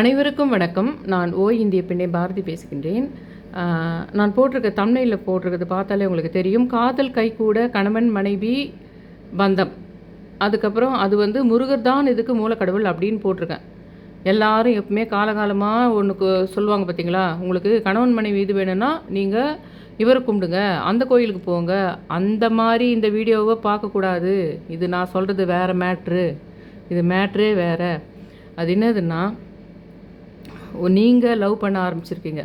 அனைவருக்கும் வணக்கம். நான் ஓ இந்திய பெண்ணை பாரதி பேசுகின்றேன். நான் போட்டிருக்க தமிழில் போட்டிருக்கிறது பார்த்தாலே உங்களுக்கு தெரியும். காதல் கைகூட கணவன் மனைவி பந்தம். அதுக்கப்புறம் அது வந்து முருகர் தான் இதுக்கு மூலக்கடவுள் அப்படின்னு போட்டிருக்கேன். எல்லாரும் எப்பவுமே காலகாலமாக ஒன்றுக்கு சொல்லுவாங்க பார்த்தீங்களா உங்களுக்கு கணவன் மனைவி இது வேணும்னா நீங்கள் இவரை கும்பிடுங்க அந்த கோயிலுக்கு போங்க. அந்த மாதிரி இந்த வீடியோவை பார்க்கக்கூடாது. இது நான் சொல்கிறது வேறு மேட்ரு இது மேட்ரே வேறு. அது என்னதுன்னா நீங்கள் லவ் பண்ண ஆரம்பிச்சிருக்கீங்க.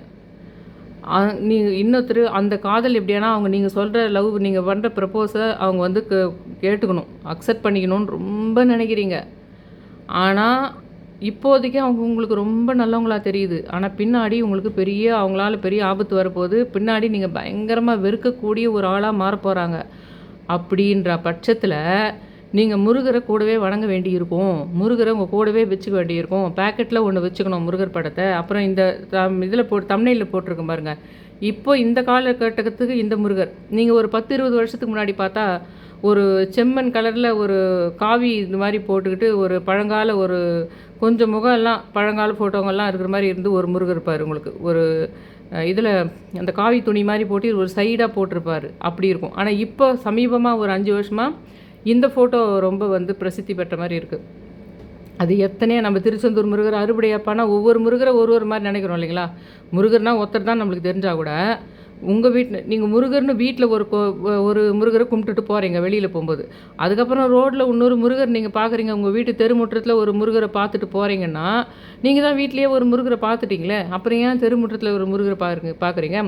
நீ இன்னொருத்தர் அந்த காதல் எப்படியானா அவங்க நீங்கள் சொல்கிற லவ் நீங்கள் பண்ணுற ப்ரப்போஸை அவங்க வந்து கே- கேட்டுக்கணும். அக்செப்ட் பண்ணிக்கணும்னு ரொம்ப நினைக்கிறீங்க. ஆனால் இப்போதைக்கு அவங்க உங்களுக்கு ரொம்ப நல்லவங்களா தெரியுது. ஆனால் பின்னாடி உங்களுக்கு பெரிய அவங்களால பெரிய ஆபத்து வரப்போகுது. பின்னாடி நீங்கள் பயங்கரமாக வெறுக்கக்கூடிய ஒரு ஆளாக மாற போகிறாங்க அப்படின்ற பட்சத்தில் நீங்கள் முருகரை கூடவே வணங்க வேண்டியிருக்கும். முருகரை உங்கள் கூடவே வச்சுக்க வேண்டியிருக்கும். பேக்கெட்டில் ஒன்று வச்சுக்கணும் முருகர் படத்தை. அப்புறம் இந்த தம் இதில் போட்டு தமிழில் போட்டிருக்கோம் பாருங்கள் இப்போ இந்த காலகட்டத்துக்கு இந்த முருகர். நீங்கள் ஒரு பத்து இருபது வருஷத்துக்கு முன்னாடி பார்த்தா ஒரு செம்மண் கலரில் ஒரு காவி இந்த மாதிரி போட்டுக்கிட்டு ஒரு பழங்கால ஒரு கொஞ்சம் முகம் எல்லாம் பழங்கால ஃபோட்டோங்கெல்லாம் இருக்கிற மாதிரி இருந்து ஒரு முருகர் இருப்பார் உங்களுக்கு. ஒரு இதில் அந்த காவி துணி மாதிரி போட்டு ஒரு சைடாக போட்டிருப்பார். அப்படி இருக்கும். ஆனால் இப்போ சமீபமாக ஒரு அஞ்சு வருஷமாக இந்த ஃபோட்டோ ரொம்ப வந்து பிரசித்தி பெற்ற மாதிரி இருக்குது அது எத்தனையோ நம்ம திருச்செந்தூர் முருகர் அறுபடையப்பானா ஒவ்வொரு முருகரை ஒரு ஒரு மாதிரி நினைக்கிறோம் இல்லைங்களா? முருகர்னா ஒருத்தர் தான் நம்மளுக்கு தெரிஞ்சால் கூட உங்கள் வீட்டில் நீங்கள் முருகர்னு வீட்டில் ஒரு கோ ஒரு முருகரை கும்பிட்டுட்டு போகிறீங்க வெளியில் போகும்போது. அதுக்கப்புறம் ரோட்டில் இன்னொரு முருகர் நீங்கள் பார்க்குறீங்க உங்கள் வீட்டு தெருமுற்றத்தில் ஒரு முருகரை பார்த்துட்டு போகிறீங்கன்னா நீங்கள் தான் வீட்லேயே ஒரு முருகரை பார்த்துட்டீங்களே? அப்புறம் ஏன் தெருமுற்றத்தில் ஒரு முருகரை பாருங்க பார்க்குறீங்க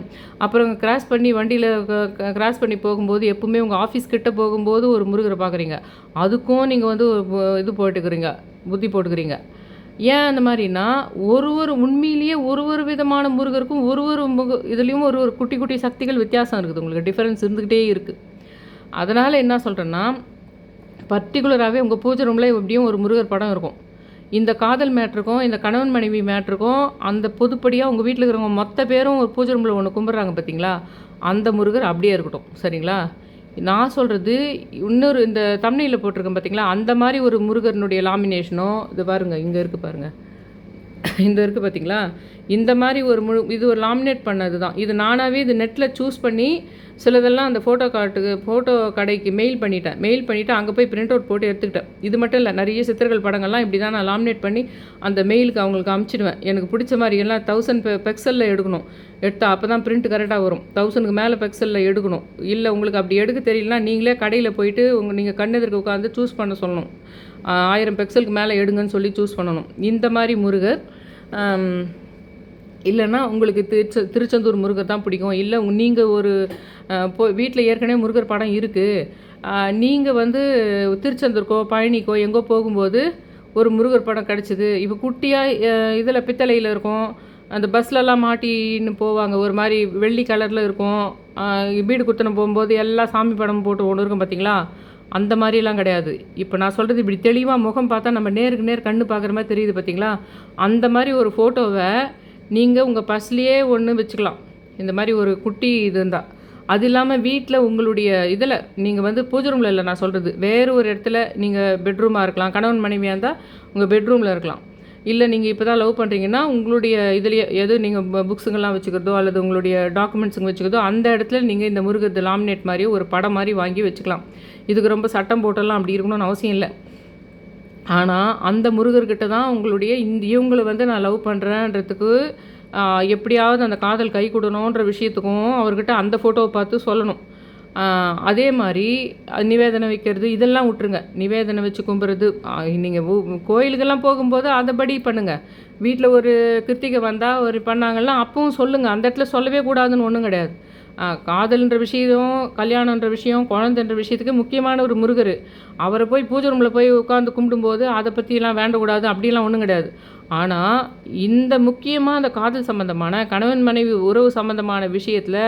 அப்புறம் கிராஸ் பண்ணி வண்டியில் கிராஸ் பண்ணி போகும்போது எப்பவுமே உங்கள் ஆஃபீஸ் கிட்ட போகும்போது ஒரு முருகரை பார்க்குறீங்க அதுக்கும் நீங்கள் வந்து இது போட்டுக்கிறீங்க புத்தி போட்டுக்கிறீங்க. ஏன் அந்த மாதிரினா ஒரு ஒரு உண்மையிலேயே ஒரு ஒரு விதமான முருகருக்கும் ஒரு ஒரு முக இதுலேயும் ஒரு ஒரு குட்டி குட்டி சக்திகள் வித்தியாசம் இருக்குது. உங்களுக்கு டிஃப்ரென்ஸ் இருந்துக்கிட்டே இருக்குது அதனால் என்ன சொல்கிறேன்னா பர்டிகுலராகவே உங்கள் பூஜை ரூமில் எப்படியும் ஒரு முருகர் படம் இருக்கும். இந்த காதல் மேட்ருக்கும் இந்த கணவன் மனைவி மேட்ருக்கும் அந்த பொதுப்படியாக உங்கள் வீட்டில் இருக்கிறவங்க மொத்த பேரும் ஒரு பூஜை ரூமில் ஒன்று கும்பிட்றாங்க பார்த்தீங்களா அந்த முருகர் அப்படியே இருக்கட்டும். சரிங்களா? நான் சொல்கிறது இன்னொரு இந்த தமிழில் போட்டிருக்கேன் பார்த்தீங்களா அந்த மாதிரி ஒரு முருகனுடைய லாமினேஷனோ இது பாருங்கள் இங்கே இருக்குது பாருங்கள் இந்த இருக்குது பார்த்தீங்களா இந்த மாதிரி ஒரு முழு இது ஒரு லாமினேட் பண்ணது தான் இது நானாகவே இது நெட்டில் சூஸ் பண்ணி சிலதெல்லாம் அந்த ஃபோட்டோ காட்டுக்கு ஃபோட்டோ கடைக்கு மெயில் பண்ணிட்டேன். மெயில் பண்ணிவிட்டு அங்கே போய் பிரிண்ட் அவுட் போட்டு எடுத்துக்கிட்டேன். இது மட்டும் இல்லை நிறைய சித்திரங்கள் படங்கள்லாம் இப்படி தான் நான் லாமினேட் பண்ணி அந்த மெயிலுக்கு அவங்களுக்கு அமுச்சிடுவேன். எனக்கு பிடிச்ச மாதிரி எல்லாம் தௌசண்ட் பெக்சலில் எடுக்கணும். எடுத்தால் அப்போ தான் பிரிண்ட் கரெக்டாக வரும். தௌசண்ட்க்கு மேலே பெக்சலில் எடுக்கணும். இல்லை உங்களுக்கு அப்படி எடுக்க தெரியலனா நீங்களே கடையில் போயிட்டு உங்கள் நீங்கள் கண்ணெதிர்க்கு உட்காந்து சூஸ் பண்ண சொல்லணும். ஆயிரம் பெக்சலுக்கு மேலே எடுங்கன்னு சொல்லி சூஸ் பண்ணணும். இந்த மாதிரி முருகர் இல்லைன்னா உங்களுக்கு திருச்ச திருச்செந்தூர் முருகர் தான் பிடிக்கும். இல்லை நீங்கள் ஒரு போ வீட்டில் ஏற்கனவே முருகர் படம் இருக்குது நீங்கள் வந்து திருச்செந்தூருக்கோ பழனிக்கோ எங்கோ போகும்போது ஒரு முருகர் படம் கிடச்சிது. இப்போ குட்டியாக இதில் பித்தளையில் இருக்கும். அந்த பஸ்லலாம் மாட்டின்னு போவாங்க. ஒரு மாதிரி வெள்ளி கலரில் இருக்கும். வீடு குத்தனை போகும்போது எல்லா சாமி படம் போட்டு ஒன்று இருக்கும் பார்த்தீங்களா அந்த மாதிரிலாம் கிடையாது. இப்போ நான் சொல்கிறது இப்படி தெளிவாக முகம் பார்த்தா நம்ம நேருக்கு நேர் கண்ணு பார்க்குற மாதிரி தெரியுது பார்த்தீங்களா அந்த மாதிரி ஒரு ஃபோட்டோவை நீங்கள் உங்கள் பர்ஸ்லேயே ஒன்று வச்சுக்கலாம். இந்த மாதிரி ஒரு குட்டி இது இருந்தால் அது இல்லாமல் வீட்டில் உங்களுடைய இதில் நீங்கள் வந்து பூஜை ரூமில் இல்லை நான் சொல்கிறது வேறு ஒரு இடத்துல நீங்கள் பெட்ரூமாக இருக்கலாம். கணவன் மனைவியாக இருந்தால் உங்கள் பெட்ரூமில் இருக்கலாம். இல்லை நீங்கள் இப்போ தான் லவ் பண்ணுறீங்கன்னா உங்களுடைய இதுலேயே எது நீங்கள் புக்ஸுங்கெல்லாம் வச்சுக்கிறதோ அல்லது உங்களுடைய டாக்குமெண்ட்ஸுங்க வச்சுக்கிறதோ அந்த இடத்துல நீங்கள் இந்த முருகத்து லாமினேட் மாதிரி ஒரு படம் மாதிரி வாங்கி வச்சுக்கலாம். இதுக்கு ரொம்ப சட்டம் போட்டெல்லாம் அப்படி இருக்கணும்னு அவசியம் இல்லை. ஆனால் அந்த முருகர்கிட்ட தான் உங்களுடைய இந்த இவங்களை வந்து நான் லவ் பண்ணுறேன்றதுக்கு எப்படியாவது அந்த காதல் கை கொடுணுன்ற விஷயத்துக்கும் அவர்கிட்ட அந்த ஃபோட்டோவை பார்த்து சொல்லணும். அதே மாதிரி நிவேதனை வைக்கிறது இதெல்லாம் விட்டுருங்க. நிவேதனை வச்சு கும்பிட்றது நீங்கள் கோயிலுக்கெல்லாம் போகும்போது அதைபடி பண்ணுங்கள் வீட்டில் ஒரு கிருத்திகை வந்தால் ஒரு பண்ணாங்கன்னா அப்பவும் சொல்லுங்கள் அந்த இடத்துல சொல்லவே கூடாதுன்னு ஒன்றும் கிடையாது. காதல்ன்ற விஷயம் கல்யாணன்ற விஷயம் குழந்தைன்ற விஷயத்துக்கு முக்கியமான ஒரு முருகர். அவரை போய் பூஜை ரூமில் போய் உட்காந்து கும்பிடும்போது அதை பற்றிலாம் வேண்டக்கூடாது அப்படிலாம் ஒன்றும் கிடையாது. ஆனால் இந்த முக்கியமாக அந்த காதல் சம்பந்தமான கணவன் மனைவி உறவு சம்பந்தமான விஷயத்தில்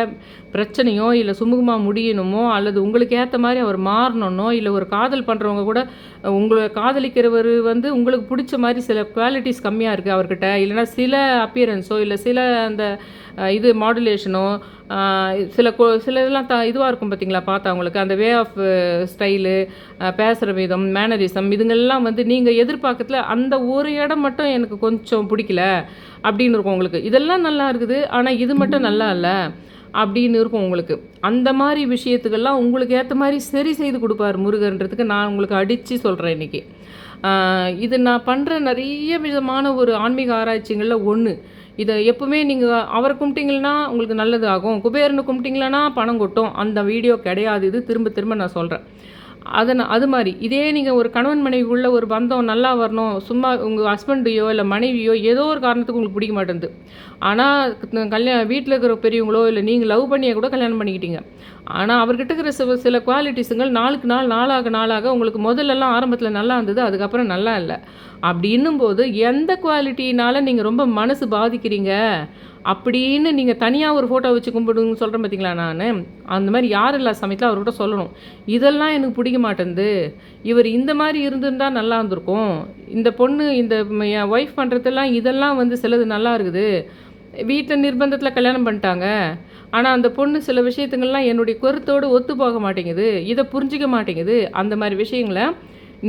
பிரச்சனையோ இல்லை சுமூகமாக முடியணுமோ அல்லது உங்களுக்கு ஏற்ற மாதிரி அவர் மாறணும்னோ இல்லை ஒரு காதல் பண்ணுறவங்க கூட உங்களை காதலிக்கிறவர் வந்து உங்களுக்கு பிடிச்ச மாதிரி சில குவாலிட்டிஸ் கம்மியாக இருக்குது அவர்கிட்ட. இல்லைன்னா சில அப்பியரன்ஸோ இல்லை சில அந்த இது மாடுலேஷனோ சில கொ- சில இதெல்லாம் த இதுவாக இருக்கும் பார்த்தீங்களா பார்த்தா அவங்களுக்கு அந்த வே ஆஃப் ஸ்டைலு பேசுகிற விதம் மேனரிசம் இதுங்கெல்லாம் வந்து நீங்கள் எதிர்பார்க்கறதுல அந்த ஒரு இடம் மட்டும் எனக்கு கொஞ்சம் பிடிக்கல அப்படின்னு இருக்கும் உங்களுக்கு. இதெல்லாம் நல்லா இருக்குது ஆனால் இது மட்டும் நல்லா இல்லை. அப்படின்னு இருக்கும் உங்களுக்கு. அந்த மாதிரி விஷயத்துக்கெல்லாம் உங்களுக்கு ஏற்ற மாதிரி சரி செய்து கொடுப்பார் முருகன்றதுக்கு நான் உங்களுக்கு அடித்து சொல்கிறேன் இன்றைக்கி இது நான் பண்ணுற நிறைய விதமான ஒரு ஆன்மீக ஆராய்ச்சிகளில் ஒன்று இதை எப்பவுமே நீங்கள் அவரை கும்பிட்டிங்கன்னா உங்களுக்கு நல்லது ஆகும். குபேரனை கும்பிட்டிங்களன்னா பணம் கொட்டும். அந்த வீடியோ கிடையாது. இது திரும்ப திரும்ப நான் சொல்கிறேன் அதை நான் அது மாதிரி. இதே நீங்கள் ஒரு கணவன் மனைவிக்குள்ளே ஒரு பந்தம் நல்லா வரணும் சும்மா உங்கள் ஹஸ்பண்டையோ இல்லை மனைவியோ ஏதோ ஒரு காரணத்துக்கு உங்களுக்கு பிடிக்க மாட்டேங்குது ஆனால் கல்யாணம் வீட்டில் இருக்கிற பெரியவங்களோ இல்லை நீங்கள் லவ் பண்ணியே கூட கல்யாணம் பண்ணிக்கிட்டீங்க. ஆனால் அவர்கிட்ட இருக்கிற சில சில குவாலிட்டிஸுங்கள் நாளுக்கு நாள் நாளாக நாளாக உங்களுக்கு முதல்லலாம் ஆரம்பத்தில் நல்லா இருந்தது அதுக்கப்புறம் நல்லா இல்லை. அப்படி போது எந்த குவாலிட்டினால நீங்கள் ரொம்ப மனசு பாதிக்கிறீங்க? அப்படின்னு நீங்கள் தனியாக ஒரு ஃபோட்டோ வச்சு கும்பிடுன்னு சொல்கிறேன் பார்த்தீங்களா நான்? அந்த மாதிரி யார் இல்லா சமயத்தில் அவர்கிட்ட சொல்லணும். இதெல்லாம் எனக்கு பிடிக்க மாட்டேங்குது இவர் இந்த மாதிரி இருந்திருந்தால் நல்லா இருந்திருக்கும். இந்த பொண்ணு இந்த என் ஒய்ஃப் பண்ணுறதெல்லாம் இதெல்லாம் வந்து சிலது நல்லா இருக்குது. வீட்டில் நிர்பந்தத்தில் கல்யாணம் பண்ணிட்டாங்க. ஆனால் அந்த பொண்ணு சில விஷயத்துங்கள்லாம் என்னுடைய கருத்தோடு ஒத்து போக மாட்டேங்குது. இதை புரிஞ்சிக்க மாட்டேங்குது. அந்த மாதிரி விஷயங்களை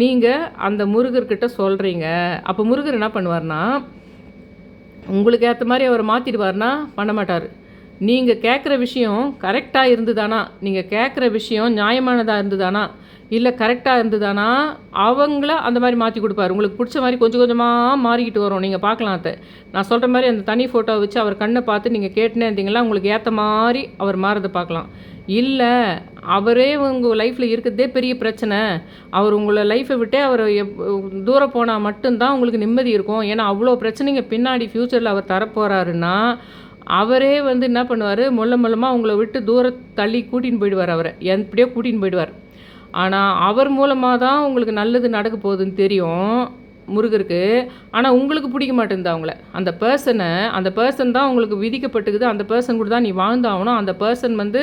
நீங்கள் அந்த முருகர்கிட்ட சொல்கிறீங்க அப்போ முருகர் என்ன பண்ணுவார்னா உங்களுக்கு ஏற்ற மாதிரி அவர் மாற்றிடுவார்னா பண்ண மாட்டார். நீங்கள் கேட்குற விஷயம் கரெக்டாக இருந்துதானா? நீங்கள் கேட்குற விஷயம் நியாயமானதாக இருந்துதானா? இல்லை கரெக்டாக இருந்ததானா? அவங்கள அந்த மாதிரி மாற்றி கொடுப்பாரு. உங்களுக்கு பிடிச்ச மாதிரி கொஞ்சம் கொஞ்சமாக மாறிக்கிட்டு வரும். நீங்கள் பார்க்கலாம் அதை நான் சொல்கிற மாதிரி அந்த தனி ஃபோட்டோவை வச்சு அவர் கண்ணை பார்த்து நீங்கள் கேட்டுனே இருந்தீங்களா உங்களுக்கு ஏற்ற மாதிரி அவர் மாறதை பார்க்கலாம். இல்லை அவரே உங்கள் லைஃப்பில் இருக்கிறதே பெரிய பிரச்சனை. அவர் உங்களை லைஃப்பை விட்டே அவர் எப் தூரம் போனால் மட்டும்தான் உங்களுக்கு நிம்மதி இருக்கும். ஏன்னா அவ்வளோ பிரச்சனைங்க பின்னாடி ஃப்யூச்சரில் அவர் தரப்போகிறாருன்னா அவரே வந்து என்ன பண்ணுவார்? மொல்ல மொல்லமாக உங்களை விட்டு தூர தள்ளி கூட்டின்னு போயிடுவார் அவரை. எப்படியோ கூட்டின்னு போயிடுவார். ஆனால் அவர் மூலமாக தான் உங்களுக்கு நல்லது நடக்க போகுதுன்னு தெரியும் முருகருக்கு. ஆனால் உங்களுக்கு பிடிக்க மாட்டேங்குது அவங்கள. அந்த பர்சனை அந்த பர்சன் தான் உங்களுக்கு விதிக்கப்பட்டுக்குது. அந்த பர்சன் கூட தான் நீ வாழ்ந்தாகணும். அந்த பர்சன் வந்து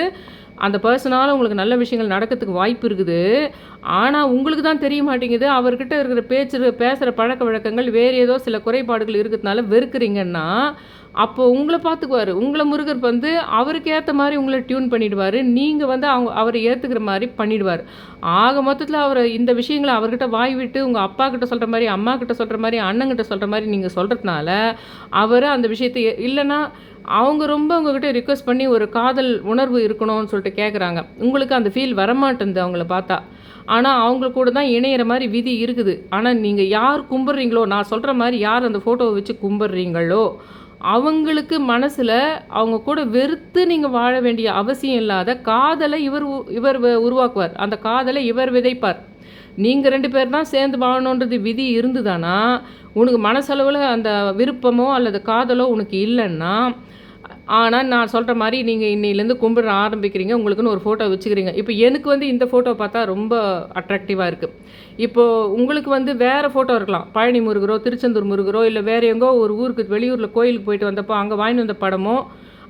அந்த பர்சனால் உங்களுக்கு நல்ல விஷயங்கள் நடக்கிறதுக்கு வாய்ப்பு இருக்குது. ஆனால் உங்களுக்கு தான் தெரிய மாட்டேங்குது. அவர்கிட்ட இருக்கிற பேச்சு பேசுகிற பழக்க வழக்கங்கள் வேறு ஏதோ சில குறைபாடுகள் இருக்கிறதுனால வெறுக்கிறீங்கன்னா அப்போ உங்களை பார்த்துக்குவார். உங்களை முருகர் வந்து அவருக்கு ஏற்ற மாதிரி உங்களை டியூன் பண்ணிவிடுவார் நீங்கள் வந்து அவங்க அவரை ஏற்றுக்கிற மாதிரி பண்ணிவிடுவார் ஆக மொத்தத்தில் அவர் இந்த விஷயங்களை அவர்கிட்ட வாய் விட்டு உங்கள் அப்பா கிட்ட சொல்கிற மாதிரி அம்மா கிட்ட சொல்கிற மாதிரி அண்ணங்கிட்ட சொல்கிற மாதிரி நீங்கள் சொல்கிறதுனால அவர் அந்த விஷயத்தை இல்லைன்னா அவங்க ரொம்ப உங்ககிட்ட ரிக்வஸ்ட் பண்ணி ஒரு காதல் உணர்வு இருக்கணும்னு சொல்லிட்டு கேட்குறாங்க உங்களுக்கு அந்த ஃபீல் வரமாட்டேங்குது அவங்கள பார்த்தா. ஆனால் அவங்க கூட தான் இணையிற மாதிரி விதி இருக்குது. ஆனால் நீங்கள் யார் கும்பிட்றீங்களோ நான் சொல்கிற மாதிரி யார் அந்த ஃபோட்டோவை வச்சு கும்பிட்றீங்களோ அவங்களுக்கு மனசில் அவங்க கூட வெறுத்து நீங்கள் வாழ வேண்டிய அவசியம் இல்லாத காதலை இவர் இவர் உருவாக்குவார். அந்த காதலை இவர் விதைப்பார். நீங்கள் ரெண்டு பேர் தான் சேர்ந்து வாழணுன்றது விதி இருந்துதானா? உனக்கு மனசளவில் அந்த விருப்பமோ அல்லது காதலோ உனக்கு இல்லைன்னா ஆனால் நான் சொல்கிற மாதிரி நீங்கள் இன்னிலேருந்து கும்பிட ஆரம்பிக்கிறீங்க உங்களுக்குன்னு ஒரு ஃபோட்டோ வச்சுக்கிறீங்க. இப்போ எனக்கு வந்து இந்த ஃபோட்டோ பார்த்தா ரொம்ப அட்ராக்டிவாக இருக்குது இப்போது உங்களுக்கு வந்து வேறு ஃபோட்டோ இருக்கலாம். பழனி முருகரோ திருச்செந்தூர் முருகரோ இல்லை வேறு எங்கோ ஒரு ஊருக்கு வெளியூரில் கோயிலுக்கு போயிட்டு வந்தப்போ அங்கே வாங்கி வந்த படமோ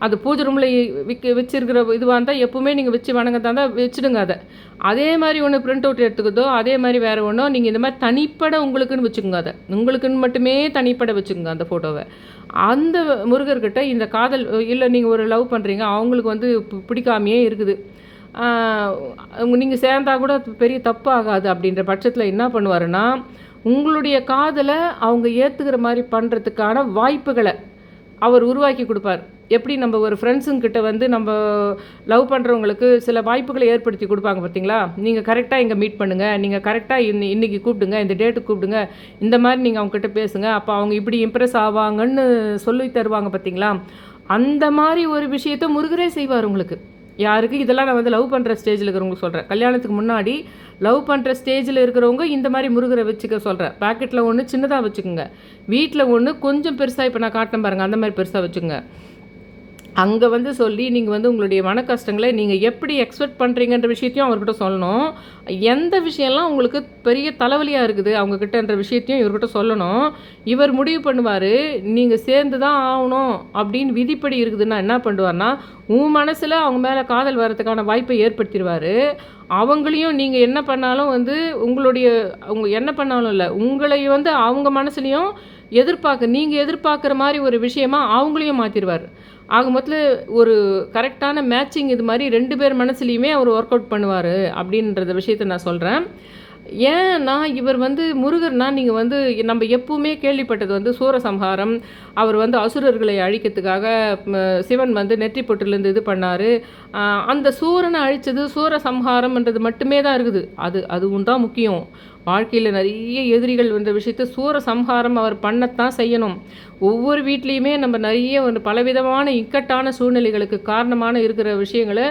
அது பூஜை ரூமில் விற்க வச்சிருக்கிற இதுவாக இருந்தால் எப்போவுமே நீங்கள் வச்சு வணங்க தான் வச்சுடுங்க அதை. அதே மாதிரி ஒன்று பிரிண்ட் அவுட் எடுத்துக்கிறதோ அதே மாதிரி வேறு ஒன்றோ நீங்கள் இந்த மாதிரி தனிப்பட உங்களுக்குன்னு வச்சுக்கோங்க அதை. உங்களுக்குன்னு மட்டுமே தனிப்பட வச்சுக்கோங்க அந்த ஃபோட்டோவை அந்த முருகர்கிட்ட இந்த காதல் இல்லை நீங்கள் ஒரு லவ் பண்ணுறீங்க அவங்களுக்கு வந்து பிடிக்காமையே இருக்குது. நீங்கள் சேர்ந்தா கூட பெரிய தப்பு ஆகாது அப்படின்ற பட்சத்தில் என்ன பண்ணுவாருன்னா உங்களுடைய காதலை அவங்க ஏற்றுக்கிற மாதிரி பண்ணுறதுக்கான வாய்ப்புகளை அவர் உருவாக்கி கொடுப்பார். எப்படி நம்ம ஒரு ஃப்ரெண்ட்ஸுங்கிட்ட வந்து நம்ம லவ் பண்ணுறவங்களுக்கு சில வாய்ப்புகளை ஏற்படுத்தி கொடுப்பாங்க பார்த்தீங்களா? நீங்கள் கரெக்டாக இங்கே மீட் பண்ணுங்கள் நீங்கள் கரெக்டாக இன்னி இன்றைக்கி கூப்பிடுங்க. இந்த டேட்டு கூப்பிடுங்க. இந்த மாதிரி நீங்கள் அவங்ககிட்ட பேசுங்க. அப்போ அவங்க இப்படி இம்ப்ரெஸ் ஆவாங்கன்னு சொல்லி தருவாங்க பார்த்தீங்களா? அந்த மாதிரி ஒரு விஷயத்த முருகரே செய்வார் உங்களுக்கு. யாருக்கு? இதெல்லாம் நான் வந்து லவ் பண்ணுற ஸ்டேஜில் இருக்கிறவங்களுக்கு சொல்கிறேன் கல்யாணத்துக்கு முன்னாடி லவ் பண்ணுற ஸ்டேஜில் இருக்கிறவங்க இந்த மாதிரி முருகரை வச்சுக்க சொல்கிறேன் பேக்கெட்டில் ஒன்று சின்னதாக வச்சுக்கோங்க. வீட்டில் ஒன்று கொஞ்சம் பெருசாக இப்போ நான் காட்டினேன் பாருங்கள் அந்த மாதிரி பெருசாக வச்சுக்கோங்க. அங்கே வந்து சொல்லி நீங்கள் வந்து உங்களுடைய மன கஷ்டங்களை நீங்கள் எப்படி எக்ஸ்பெக்ட் பண்ணுறீங்கன்ற விஷயத்தையும் அவர்கிட்ட சொல்லணும். எந்த விஷயம்லாம் உங்களுக்கு பெரிய தலைவலியாக இருக்குது அவங்கக்கிட்டன்ற விஷயத்தையும் இவர்கிட்ட சொல்லணும். இவர் முடிவு பண்ணுவார் நீங்கள் சேர்ந்து தான் ஆகணும் அப்படின்னு விதிப்படி இருக்குதுன்னா என்ன பண்ணுவார்னா உன் மனசில் அவங்க மேலே காதல் வர்றதுக்கான வாய்ப்பை ஏற்படுத்திடுவார். அவங்களையும் நீங்கள் என்ன பண்ணாலும் வந்து உங்களுடைய அவங்க என்ன பண்ணாலும் இல்லை உங்களை வந்து அவங்க மனசுலையும் எதிர்பார்க்க நீங்கள் எதிர்பார்க்குற மாதிரி ஒரு விஷயமா அவங்களையும் மாற்றிடுவார் ஆக மொத்தத்தில் ஒரு கரெக்டான மேட்சிங் இது மாதிரி ரெண்டு பேர் மனசுலையுமே அவர் ஒர்க் அவுட் பண்ணுவார் அப்படின்றத விஷயத்த நான் சொல்கிறேன் ஏன்னா இவர் வந்து முருகர்னா நீங்கள் வந்து நம்ம எப்பவுமே கேள்விப்பட்டது வந்து சூரசம்ஹாரம். அவர் வந்து அசுரர்களை அழிக்கிறதுக்காக சிவன் வந்து நெற்றி பொட்டுலேருந்து இது பண்ணார். அந்த சூரனை அழித்தது சூரசம்ஹாரம்ன்றது மட்டுமே தான் இருக்குது. அது அதுவும் தான் முக்கியம்? வாழ்க்கையில் நிறைய எதிரிகள் வந்த விஷயத்த சூர சம்ஹாரம் அவர் பண்ணத்தான் செய்யணும். ஒவ்வொரு வீட்லேயுமே நம்ம நிறைய ஒரு பலவிதமான இக்கட்டான சூழ்நிலைகளுக்கு காரணமான இருக்கிற விஷயங்களை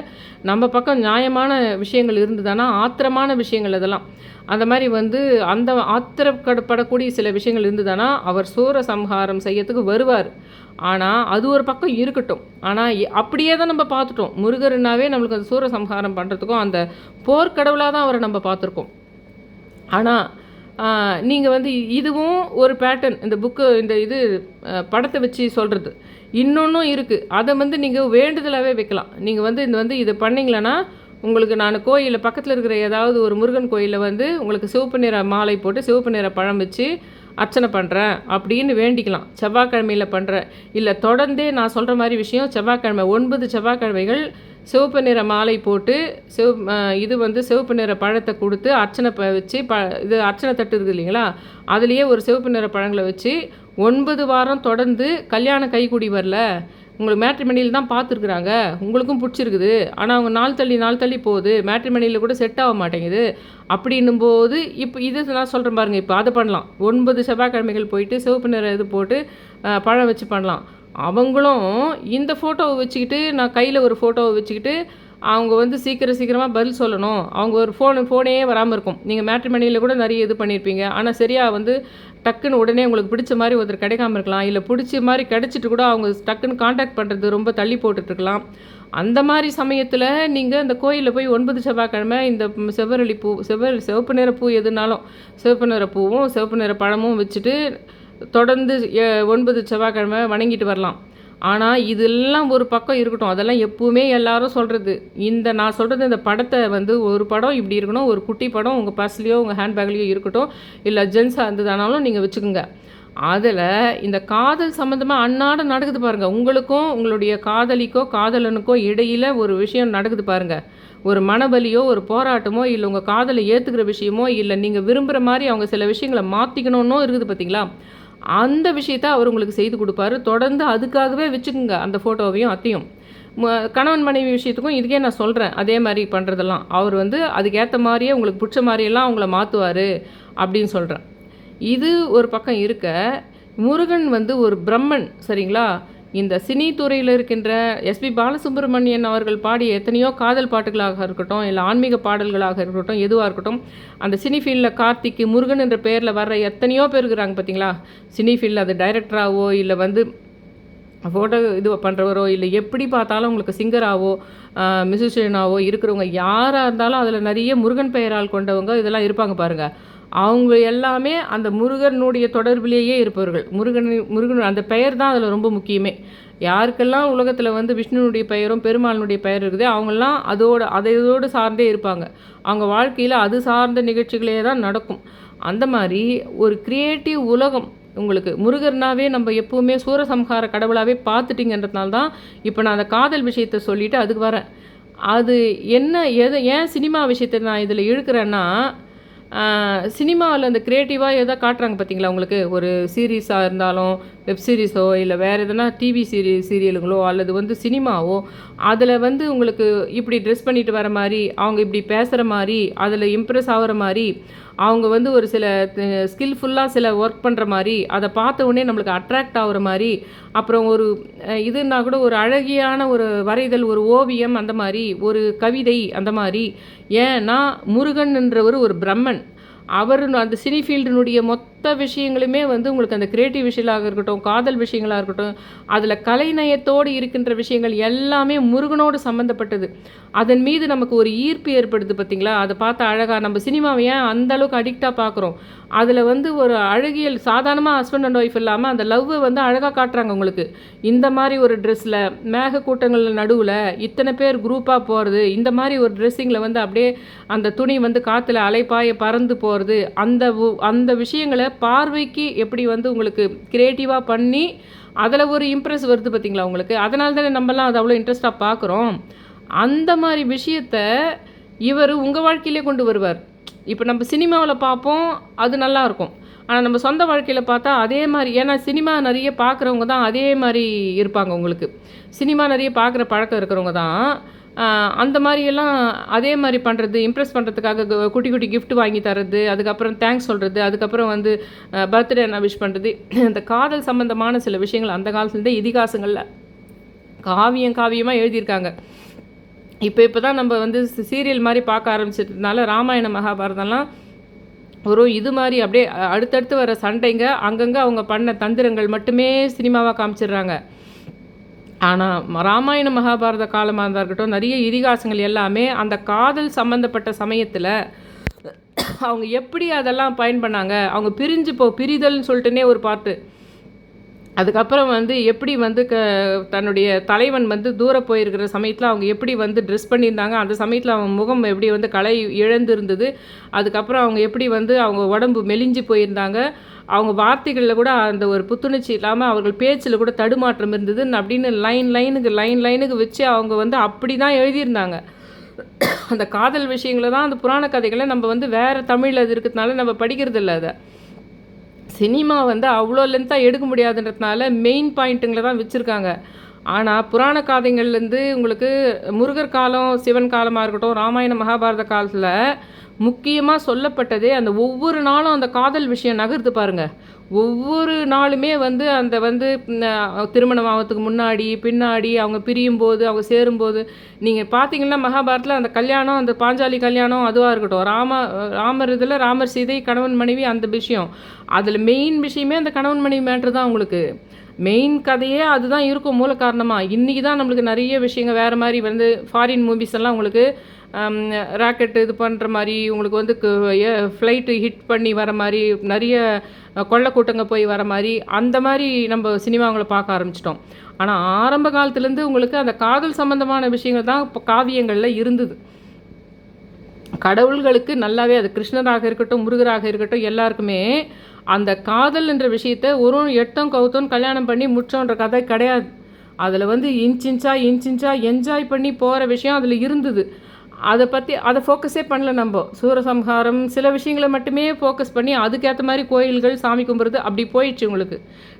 நம்ம பக்கம் நியாயமான விஷயங்கள் இருந்ததுன்னா ஆத்திரமான விஷயங்கள் அதெல்லாம். அந்த மாதிரி வந்து அந்த ஆத்திரப்படக்கூடிய சில விஷயங்கள் இருந்ததுன்னா அவர் சூர சம்ஹாரம் செய்யறதுக்கு வருவார். ஆனால் அது ஒரு பக்கம் இருக்கட்டும். ஆனால் அப்படியே தான் நம்ம பார்த்துட்டோம். முருகர்னாவே நம்மளுக்கு அந்த சூர சம்ஹாரம் பண்ணுறதுக்கும் அந்த போர்க்கடவுளாக தான் அவரை நம்ம பார்த்துருக்கோம். ஆனால் நீங்கள் வந்து இதுவும் ஒரு பேட்டர்ன் இந்த புக்கு இந்த இது படத்தை வச்சு சொல்கிறது இன்னொன்றும் இருக்குது அதை வந்து நீங்கள் வேண்டுதலாகவே வைக்கலாம். நீங்கள் வந்து இந்த வந்து இதை பண்ணீங்களன்னா உங்களுக்கு நான் கோயிலில் பக்கத்தில் இருக்கிற ஏதாவது ஒரு முருகன் கோயிலில் வந்து உங்களுக்கு சிவப்பு நிற மாலை போட்டு சிவப்பு நிற பழம் வச்சு அர்ச்சனை பண்ணுறேன் அப்படின்னு வேண்டிக்கலாம். செவ்வாய்க்கிழமையில் பண்ணுறேன் இல்லை தொடர்ந்தே நான் சொல்கிற மாதிரி விஷயம் செவ்வாய்க்கிழமை ஒன்பது செவ்வாய்க்கிழமைகள் சிவப்பு நிற மாலை போட்டு சிவ இது வந்து சிவப்பு நிற பழத்தை கொடுத்து அர்ச்சனை ப வச்சு ப இது அர்ச்சனை தட்டு இருக்குது இல்லைங்களா? அதுலேயே ஒரு சிவப்பு நிற பழங்களை வச்சு ஒன்பது வாரம் தொடர்ந்து கல்யாண கைக்குடி வரல. உங்களுக்கு மேட்ரிமணியில் தான் பார்த்துருக்குறாங்க. உங்களுக்கும் பிடிச்சிருக்குது. ஆனால் அவங்க நாள் தள்ளி நாள் தள்ளி போகுது. மேட்ரிமணியில் கூட செட் ஆக மாட்டேங்குது. அப்படின்னும் போது இப்போ இது நான் சொல்கிறேன் பாருங்கள் இப்போ அதை பண்ணலாம். ஒன்பது செவ்வாய்க்கிழமைகள் போயிட்டு சிவப்பு நிற இது போட்டு பழம் வச்சு பண்ணலாம். அவங்களும் இந்த ஃபோட்டோவை வச்சுக்கிட்டு நான் கையில் ஒரு ஃபோட்டோவை வச்சுக்கிட்டு அவங்க வந்து சீக்கிரம் சீக்கிரமாக பதில் சொல்லணும். அவங்க ஒரு ஃபோனு ஃபோனே வராமல் இருக்கும். நீங்கள் மேட்ரிமணியில் கூட நிறைய இது பண்ணியிருப்பீங்க ஆனால் சரியாக வந்து டக்குன்னு உடனே உங்களுக்கு பிடிச்ச மாதிரி ஒருத்தர் கிடைக்காம இருக்கலாம் இல்லை பிடிச்ச மாதிரி கிடைச்சிட்டு கூட அவங்க டக்குன்னு காண்டாக்ட் பண்ணுறது ரொம்ப தள்ளி போட்டுட்ருக்கலாம் அந்த மாதிரி சமயத்தில் நீங்கள் இந்த கோயிலில் போய் ஒன்பது செவ்வாய்க்கிழமை இந்த செவ்வரளி பூ செவ்வரளி சிவப்பு நிற பூ எதுனாலும் சிவப்பு நிற பூவும் சிவப்பு நிற பழமும் வச்சுட்டு தொடர்ந்து ஒன்பது செவ்வாய்க்கிழமை வணங்கிட்டு வரலாம். ஆனால் இதெல்லாம் ஒரு பக்கம் இருக்கட்டும். அதெல்லாம் எப்பவுமே எல்லாரும் சொல்கிறது இந்த நான் சொல்கிறது இந்த படத்தை வந்து ஒரு படம் இப்படி இருக்கணும் ஒரு குட்டி படம் உங்கள் பர்ஸ்லேயோ உங்கள் ஹேண்ட்பேக்லேயோ இருக்கட்டும் இல்லை ஜென்ஸாக இருந்ததானாலும் நீங்கள் வச்சுக்கோங்க. அதில் இந்த காதல் சம்மந்தமாக அன்னாட நடக்குது பாருங்கள் உங்களுக்கும் உங்களுடைய காதலிக்கோ காதலனுக்கோ இடையில் ஒரு விஷயம் நடக்குது பாருங்கள் ஒரு மனபலியோ ஒரு போராட்டமோ இல்லை உங்கள் காதலை ஏற்றுக்கிற விஷயமோ இல்லை நீங்கள் விரும்புகிற மாதிரி அவங்க சில விஷயங்களை மாற்றிக்கணும்னோ இருக்குது பார்த்தீங்களா அந்த விஷயத்தை அவர் உங்களுக்கு செய்து கொடுப்பாரு. தொடர்ந்து அதுக்காகவே வச்சுக்கோங்க அந்த ஃபோட்டோவையும் அத்தையும். ம- கணவன் மனைவி விஷயத்துக்கும் இதுக்கே நான் சொல்கிறேன் அதே மாதிரி பண்ணுறதெல்லாம் அவர் வந்து அதுக்கேற்ற மாதிரியே உங்களுக்கு பிடிச்ச மாதிரியெல்லாம் அவங்கள மாற்றுவார் அப்படின்னு சொல்கிறேன் இது ஒரு பக்கம் இருக்க முருகன் வந்து ஒரு பிரம்மன் சரிங்களா? இந்த சினி துறையில் இருக்கின்ற எஸ்பி பாலசுப்ரமணியன் அவர்கள் பாடிய எத்தனையோ காதல் பாட்டுகளாக இருக்கட்டும் இல்லை ஆன்மீக பாடல்களாக இருக்கட்டும் எதுவாக இருக்கட்டும் அந்த சினி ஃபீல்டில் கார்த்திக்கு முருகன் என்ற பெயரில் வர்ற எத்தனையோ பேர் இருக்கிறாங்க பார்த்தீங்களா சினி ஃபீல்டில் அது டைரக்டராகவோ இல்லை வந்து ஃபோட்டோ இது பண்ணுறவரோ இல்லை எப்படி பார்த்தாலும் உங்களுக்கு சிங்கராகவோ மியூசிஷியனாவோ இருக்கிறவங்க யாராக இருந்தாலும் அதில் நிறைய முருகன் பெயரால் கொண்டவங்க இதெல்லாம் இருப்பாங்க பாருங்கள் அவங்க எல்லாமே அந்த முருகனுடைய தொடர்பிலேயே இருப்பவர்கள். முருகன் முருகன் அந்த பெயர் தான் அதில் ரொம்ப முக்கியமே. யாருக்கெல்லாம் உலகத்தில் வந்து விஷ்ணுனுடைய பெயரும் பெருமாளினுடைய பெயர் இருக்குது அவங்கெல்லாம் அதை அதையோடு சார்ந்தே இருப்பாங்க. அவங்க வாழ்க்கையில் அது சார்ந்த நிகழ்ச்சிகளே தான் நடக்கும். அந்த மாதிரி ஒரு கிரியேட்டிவ் உலகம் உங்களுக்கு. முருகர்னாவே நம்ம எப்போவுமே சூரசம்ஹார கடவுளாகவே பார்த்துட்டிங்கன்றதுனால தான் இப்போ நான் அந்த காதல் விஷயத்தை சொல்லிவிட்டு அதுக்கு வரேன். அது என்ன எதை ஏன் சினிமா விஷயத்தை நான் இதில் இழுக்கிறேன்னா சினிமாவில் அந்த க்ரியேட்டிவாக எதாவது காட்டுறாங்க பார்த்தீங்களா உங்களுக்கு ஒரு சீரீஸாக இருந்தாலும் வெப் சீரிஸோ இல்லை வேறு எதனா டிவி சீரி சீரியலுங்களோ அல்லது வந்து சினிமாவோ அதில் வந்து உங்களுக்கு இப்படி ட்ரெஸ் பண்ணிட்டு வர மாதிரி அவங்க இப்படி பேசுகிற மாதிரி அதில் இம்ப்ரெஸ் ஆகிற மாதிரி அவங்க வந்து ஒரு சில ஸ்கில்ஃபுல்லாக சில ஒர்க் பண்ணுற மாதிரி அதை பார்த்த உடனே நம்மளுக்கு அட்ராக்ட் ஆகிற மாதிரி அப்புறம் ஒரு இதுனா இதுன்னா கூட ஒரு அழகியான ஒரு வரைதல் ஒரு ஓவியம் அந்த மாதிரி ஒரு கவிதை அந்த மாதிரி. ஏன்னா முருகன்ன்றவர் ஒரு பிரம்மன். அவர் அந்த சினி ஃபீல்டினுடைய மொத்த விஷயங்களுமே வந்து உங்களுக்கு அந்த கிரியேட்டிவ் விஷயங்களாக இருக்கட்டும் காதல் விஷயங்களாக இருக்கட்டும் அதில் கலைநயத்தோடு இருக்கின்ற விஷயங்கள் எல்லாமே முருகனோடு சம்மந்தப்பட்டது அதன் மீது நமக்கு ஒரு ஈர்ப்பு ஏற்படுது பார்த்தீங்களா அதை பார்த்தா அழகாக நம்ம சினிமாவை ஏன் அந்த அளவுக்கு அடிக்டாக பார்க்குறோம் அதில் வந்து ஒரு அழகியல் சாதாரணமாக ஹஸ்பண்ட் அண்ட் ஒய்ஃப் இல்லாமல் அந்த லவ்வை வந்து அழகாக காட்டுறாங்க உங்களுக்கு. இந்த மாதிரி ஒரு ட்ரெஸ்ஸில் மேக கூட்டங்கள் நடுவில் இத்தனை பேர் குரூப்பாக போகிறது இந்த மாதிரி ஒரு ட்ரெஸ்ஸிங்கில் வந்து அப்படியே அந்த துணி வந்து காற்றுல அலைப்பாய பறந்து போகிறது அந்த உ- அந்த விஷயங்களை பார்வைக்கு எப்படி வந்து உங்களுக்கு க்ரியேட்டிவாக பண்ணி அதில் ஒரு இம்ப்ரெஸ் வருது பார்த்தீங்களா உங்களுக்கு? அதனால தானே நம்மலாம் அதை அவ்வளோ இன்ட்ரெஸ்ட்டாக பார்க்குறோம். அந்த மாதிரி விஷயத்த இவர் உங்கள் வாழ்க்கையிலே கொண்டு வருவார். இப்போ நம்ம சினிமாவில் பார்ப்போம் அது நல்லா இருக்கும். ஆனால் நம்ம சொந்த வாழ்க்கையில் பார்த்தா அதே மாதிரி ஏன்னா சினிமா நிறைய பார்க்குறவங்க தான் அதே மாதிரி இருப்பாங்க உங்களுக்கு. சினிமா நிறைய பார்க்குற பழக்கம் இருக்கிறவங்க தான். அந்த மாதிரியெல்லாம் அதே மாதிரி பண்ணுறது இம்ப்ரெஸ் பண்ணுறதுக்காக குட்டி குட்டி கிஃப்ட் வாங்கி தரது அதுக்கப்புறம் தேங்க்ஸ் சொல்கிறது அதுக்கப்புறம் வந்து பர்த்டே நான் விஷ் பண்ணுறது இந்த காதல் சம்மந்தமான சில விஷயங்கள் அந்த காலத்துலேருந்தே இதிகாசங்களில் காவியம் காவியமாக எழுதியிருக்காங்க. இப்போ இப்போ தான் நம்ம வந்து சீரியல் மாதிரி பார்க்க ஆரம்பிச்சதுனால ராமாயண மகாபாரதம்லாம் ஒரு இது மாதிரி அப்படியே அடுத்தடுத்து வர சண்டைங்க அங்கங்கே அவங்க பண்ண தந்திரங்கள் மட்டுமே சினிமாவாக காமிச்சிடுறாங்க. ஆனால் ராமாயண மகாபாரத காலமாக இருந்தால் இருக்கட்டும் நிறைய இதிகாசங்கள் எல்லாமே அந்த காதல் சம்மந்தப்பட்ட சமயத்தில் அவங்க எப்படி அதெல்லாம் பயன் பண்ணாங்க அவங்க பிரிஞ்சு போ பிரிதல்னு சொல்லிட்டுனே ஒரு பாட்டு. அதுக்கப்புறம் வந்து எப்படி வந்து க தன்னுடைய தலைவன் வந்து தூர போயிருக்கிற சமயத்தில் அவங்க எப்படி வந்து ட்ரெஸ் பண்ணியிருந்தாங்க அந்த சமயத்தில் அவங்க முகம் எப்படி வந்து கலை இழந்திருந்தது அதுக்கப்புறம் அவங்க எப்படி வந்து அவங்க உடம்பு மெலிஞ்சு போயிருந்தாங்க அவங்க வார்த்தைகளில் கூட அந்த ஒரு புத்துணர்ச்சி இல்லாமல் அவர்கள் பேச்சில் கூட தடுமாற்றம் இருந்தது அப்படின்னு லைன் லைனுக்கு லைன் லைனுக்கு வச்சு அவங்க வந்து அப்படி தான் எழுதியிருந்தாங்க. அந்த காதல் விஷயங்களை தான் அந்த புராண கதைகளை நம்ம வந்து வேறு தமிழில் அது இருக்கிறதுனால நம்ம படிக்கிறது இல்லை அதை. சினிமா வந்து அவ்வளோ லென்த்தாக எடுக்க முடியாதுன்றதுனால மெயின் பாயிண்ட்டுங்களை தான் வச்சுருக்காங்க. ஆனால் புராண காதைங்கள்லேருந்து உங்களுக்கு முருகர் காலம் சிவன் காலமாக இருக்கட்டும் ராமாயண மகாபாரத காலத்தில் முக்கியமாக சொல்லப்பட்டதே அந்த ஒவ்வொரு நாளும் அந்த காதல் விஷயம் நகர்த்து பாருங்கள் ஒவ்வொரு நாளுமே வந்து அந்த வந்து திருமணம் ஆகிறதுக்கு முன்னாடி பின்னாடி அவங்க பிரியும் போது அவங்க சேரும்போது நீங்கள் பார்த்தீங்கன்னா மகாபாரத்தில் அந்த கல்யாணம் அந்த பாஞ்சாலி கல்யாணம் அதுவாக இருக்கட்டும். ராம ராமர் இதில் ராமர் சீதை கணவன் மனைவி அந்த விஷயம். அதில் மெயின் விஷயமே அந்த கணவன் மனைவி மேட்ரு தான் உங்களுக்கு. மெயின் கதையே அதுதான் இருக்கும் மூல காரணமாக இன்றைக்கி தான் நம்மளுக்கு நிறைய விஷயங்கள் வேறு மாதிரி வந்து ஃபாரின் மூவிஸ் எல்லாம் உங்களுக்கு ராக்கெட்டு இது பண்ணுற மாதிரி உங்களுக்கு வந்து ஃப்ளைட்டு ஹிட் பண்ணி வர மாதிரி நிறைய அஹ், கொள்ளை கூட்டங்க போய் வர மாதிரி அந்த மாதிரி நம்ம சினிமாங்களை பார்க்க ஆரம்பிச்சிட்டோம். ஆனால் ஆரம்ப காலத்துலேருந்து உங்களுக்கு அந்த காதல் சம்பந்தமான விஷயங்கள் தான் இப்போ காவியங்களில் இருந்தது. கடவுள்களுக்கு நல்லாவே அது கிருஷ்ணராக இருக்கட்டும் முருகராக இருக்கட்டும் எல்லாருக்குமே அந்த காதல் என்ற விஷயத்த ஒரு எட்டம் கவுத்தம் கல்யாணம் பண்ணி முற்றோன்ற கதை கிடையாது. அதில் வந்து இன்ச் இன்ச்சா இன்ச் என்ஜாய் பண்ணி போகிற விஷயம் அதில் இருந்தது. அதை பற்றி அதை ஃபோக்கஸே பண்ணல நம்ம. சூரசம்ஹாரம் சில விஷயங்களை மட்டுமே ஃபோக்கஸ் பண்ணி அதுக்கேற்ற மாதிரி கோயில்கள் சாமி கும்பிட்றது அப்படி போயிடுச்சு உங்களுக்கு.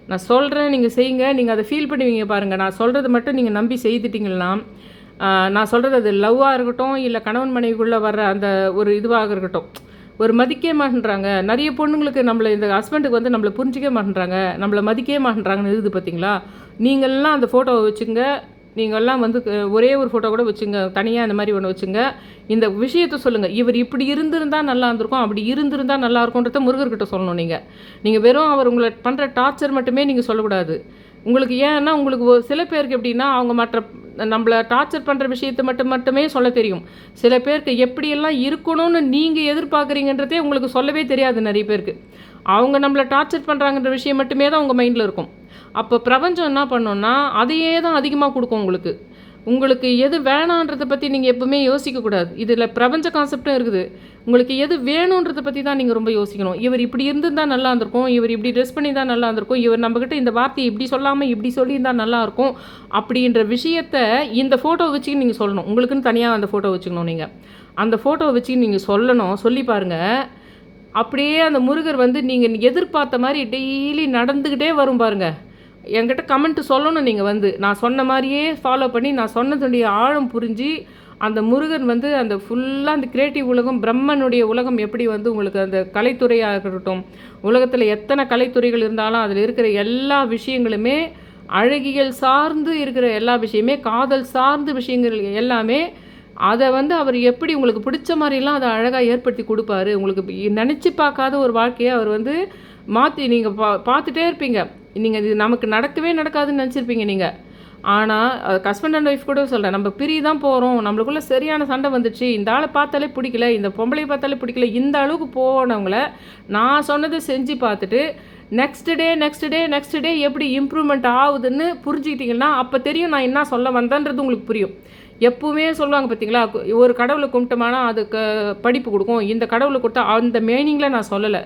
நான் சொல்கிறேன் நீங்கள் செய்யுங்க. நீங்கள் அதை ஃபீல் பண்ணுவீங்க பாருங்கள் நான் சொல்கிறது மட்டும் நீங்கள் நம்பி செய்துட்டிங்கன்னா நான் சொல்கிறது அது லவ்வாக இருக்கட்டும் இல்லை கணவன் மனைவிக்குள்ளே வர்ற அந்த ஒரு இதுவாக இருக்கட்டும். ஒரு மதிக்கவே மாட்டேன்றாங்க. நிறைய பொண்ணுங்களுக்கு நம்மளை இந்த ஹஸ்பண்டுக்கு வந்து நம்மளை புரிஞ்சிக்கவே மாட்டேன்றாங்க. நம்மளை மதிக்கவே மாட்டேன்றாங்கன்னு இருக்குது பார்த்தீங்களா? நீங்கள்லாம் அந்த ஃபோட்டோவை வச்சுங்க. நீங்கள்லாம் வந்து ஒரே ஒரு ஃபோட்டோ கூட வச்சுங்க. தனியாக இந்த மாதிரி ஒன்று வச்சுங்க. இந்த விஷயத்த சொல்லுங்கள் இவர் இப்படி இருந்திருந்தால் நல்லா இருந்திருக்கும். அப்படி இருந்திருந்தால் நல்லா இருக்கும்ன்றத முருகர்கிட்ட சொல்லணும் நீங்கள் நீங்கள் வெறும் அவர் உங்களை பண்ணுற டார்ச்சர் மட்டுமே நீங்கள் சொல்லக்கூடாது. உங்களுக்கு ஏன்னா உங்களுக்கு சில பேருக்கு எப்படின்னா அவங்க மற்ற நம்மளை டார்ச்சர் பண்ணுற விஷயத்தை மட்டும் மட்டுமே சொல்ல தெரியும். சில பேருக்கு எப்படியெல்லாம் இருக்கணும்னு நீங்கள் எதிர்பார்க்குறீங்கன்றதே உங்களுக்கு சொல்லவே தெரியாது நிறைய பேருக்கு. அவங்க நம்மளை டார்ச்சர் பண்ணுறாங்கன்ற விஷயம் மட்டுமே தான் உங்கள் மைண்டில் இருக்கும். அப்போ பிரபஞ்சம் என்ன பண்ணோன்னா அதையே தான் அதிகமாக கொடுக்கும் உங்களுக்கு. உங்களுக்கு எது வேணான்றதை பற்றி நீங்கள் எப்பவுமே யோசிக்கக்கூடாது இதில் பிரபஞ்ச கான்செப்டும் இருக்குது. உங்களுக்கு எது வேணுன்றதை பற்றி தான் நீங்கள் ரொம்ப யோசிக்கணும். இவர் இப்படி இருந்திருந்தா நல்லா இருந்திருக்கும். இவர் இப்படி ட்ரெஸ் பண்ணி தான் நல்லா இருந்திருக்கும். இவர் நம்மக்கிட்ட இந்த வார்த்தையை இப்படி சொல்லாமல் இப்படி சொல்லியிருந்தால் நல்லா இருக்கும். அப்படின்ற விஷயத்த இந்த ஃபோட்டோ வச்சு நீங்கள் சொல்லணும். உங்களுக்குன்னு தனியாக அந்த ஃபோட்டோ வச்சுக்கணும் நீங்கள் அந்த ஃபோட்டோ வச்சு நீங்கள் சொல்லணும். சொல்லி பாருங்கள் அப்படியே அந்த முருகர் வந்து நீங்கள் எதிர்பார்த்த மாதிரி டெய்லி நடந்துக்கிட்டே வரும் பாருங்கள் என்கிட்ட கமெண்ட் சொல்லணும் நீங்கள் வந்து நான் சொன்ன மாதிரியே ஃபாலோ பண்ணி நான் சொன்னதுடைய ஆழம் புரிஞ்சு அந்த முருகன் வந்து அந்த ஃபுல்லாக அந்த கிரியேட்டிவ் உலகம் பிரம்மனுடைய உலகம் எப்படி வந்து உங்களுக்கு அந்த கலைத்துறையாக இருக்கட்டும் உலகத்தில் எத்தனை கலைத்துறைகள் இருந்தாலும் அதில் இருக்கிற எல்லா விஷயங்களுமே அழகியல் சார்ந்து இருக்கிற எல்லா விஷயமே காதல் சார்ந்த விஷயங்கள் எல்லாமே அதை வந்து அவர் எப்படி உங்களுக்கு பிடிச்ச மாதிரிலாம் அதை அழகாக ஏற்படுத்தி கொடுப்பாரு உங்களுக்கு நினச்சி பார்க்காத ஒரு வாழ்க்கையை அவர் வந்து மாற்றி நீங்கள் பா பார்த்துட்டே இருப்பீங்க. நீங்கள் இது நமக்கு நடக்கவே நடக்காதுன்னு நினச்சிருப்பீங்க நீங்கள் ஆனால் ஹஸ்பண்ட் அண்ட் ஒய்ஃப் கூட சொல்கிறேன் நம்ம பிரி தான் போகிறோம் நம்மளுக்குள்ளே சரியான சண்டை வந்துச்சு இந்த ஆளை பார்த்தாலே பிடிக்கல இந்த பொம்பளை பார்த்தாலே பிடிக்கல இந்த அளவுக்கு போனவங்கள நான் சொன்னதை செஞ்சு பார்த்துட்டு next day next day next day எப்படி இம்ப்ரூவ்மெண்ட் ஆகுதுன்னு புரிஞ்சுக்கிட்டிங்கன்னா அப்போ தெரியும் நான் என்ன சொல்ல வந்தேன்றது உங்களுக்கு புரியும். எப்பவுமே சொல்லுவாங்க பார்த்தீங்களா ஒரு கடவுளை கும்பிட்டோம்னா அதுக்கு படிப்பு கொடுக்கும் இந்த கடவுளை கொடுத்தா அந்த மீனிங்கில் நான் சொல்லலை.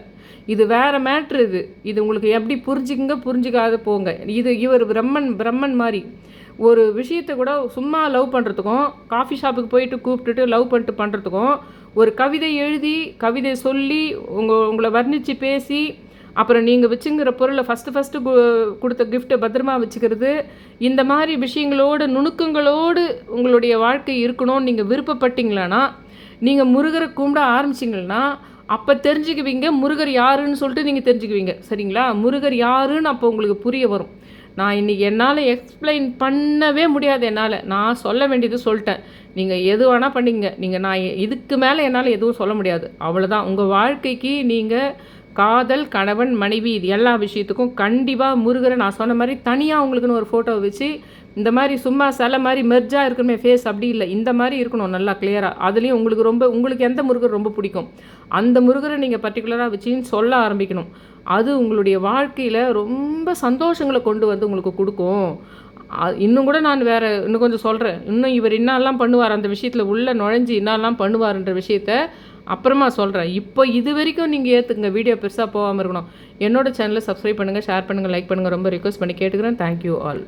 இது வேறு மேட்ரு இது. இது உங்களுக்கு எப்படி புரிஞ்சுக்குங்க புரிஞ்சுக்காத போங்க. இது இவர் பிரம்மன் பிரம்மன் மாதிரி. ஒரு விஷயத்தை கூட சும்மா லவ் பண்ணுறதுக்கும் காஃபி ஷாப்புக்கு போயிட்டு கூப்பிட்டுட்டு லவ் பண்ணிட்டு பண்ணுறதுக்கும் ஒரு கவிதை எழுதி கவிதை சொல்லி உங்கள் உங்களை வர்ணித்து பேசி அப்புறம் நீங்கள் வச்சுங்கிற பொருளை ஃபஸ்ட்டு ஃபஸ்ட்டு கொடுத்த கிஃப்ட்டை பத்திரமா வச்சுக்கிறது இந்த மாதிரி விஷயங்களோடு நுணுக்கங்களோடு உங்களுடைய வாழ்க்கை இருக்கணும்னு நீங்கள் விருப்பப்பட்டீங்களான்னா நீங்கள் முருகரை கும்பிட ஆரம்பிச்சிங்கன்னா அப்போ தெரிஞ்சுக்குவீங்க முருகர் யாருன்னு சொல்லிட்டு நீங்கள் தெரிஞ்சுக்குவீங்க. சரிங்களா? முருகர் யாருன்னு அப்போ உங்களுக்கு புரிய வரும். நான் இன்றைக்கி என்னால் எக்ஸ்பிளைன் பண்ணவே முடியாது என்னால். நான் சொல்ல வேண்டியது சொல்லிட்டேன். நீங்கள் எது வேணால் பண்ணிங்க நீங்கள் நான் இதுக்கு மேலே என்னால் எதுவும் சொல்ல முடியாது. அவ்வளோதான் உங்கள் வாழ்க்கைக்கு நீங்கள் காதல் கணவன் மனைவி இது எல்லா விஷயத்துக்கும் கண்டிப்பாக முருகரை நான் சொன்ன மாதிரி தனியாக உங்களுக்குன்னு ஒரு ஃபோட்டோ வச்சு இந்த மாதிரி சும்மா சில மாதிரி மெர்ஜாக இருக்கணுமே ஃபேஸ் அப்படி இல்லை. இந்த மாதிரி இருக்கணும் நல்லா கிளியராக அதுலேயும் உங்களுக்கு ரொம்ப உங்களுக்கு எந்த முருகர் ரொம்ப பிடிக்கும்? அந்த முருகரை நீங்கள் பர்டிகுலராக வச்சுன்னு சொல்ல ஆரம்பிக்கணும். அது உங்களுடைய வாழ்க்கையில் ரொம்ப சந்தோஷங்களை கொண்டு வந்து உங்களுக்கு கொடுக்கும். இன்னும் கூட நான் வேறு இன்னும் கொஞ்சம் சொல்கிறேன் இன்னும் இவர் என்னெல்லாம் பண்ணுவார் அந்த விஷயத்தில் உள்ளே நுழைஞ்சு என்னெல்லாம் பண்ணுவார்ன்ற விஷயத்த அப்புறமா சொல்கிறேன் இப்போ இது வரைக்கும் நீங்கள் ஏற்றுக்குங்க வீடியோ பெருசாக போகாமல் இருக்கணும். என்னோட சேனலை சப்ஸ்கிரைப் பண்ணுங்கள் ஷேர் பண்ணுங்கள் லைக் பண்ணுங்கள் ரொம்ப ரிக்வஸ்ட் பண்ணி கேட்டுக்கிறேன். Thank you all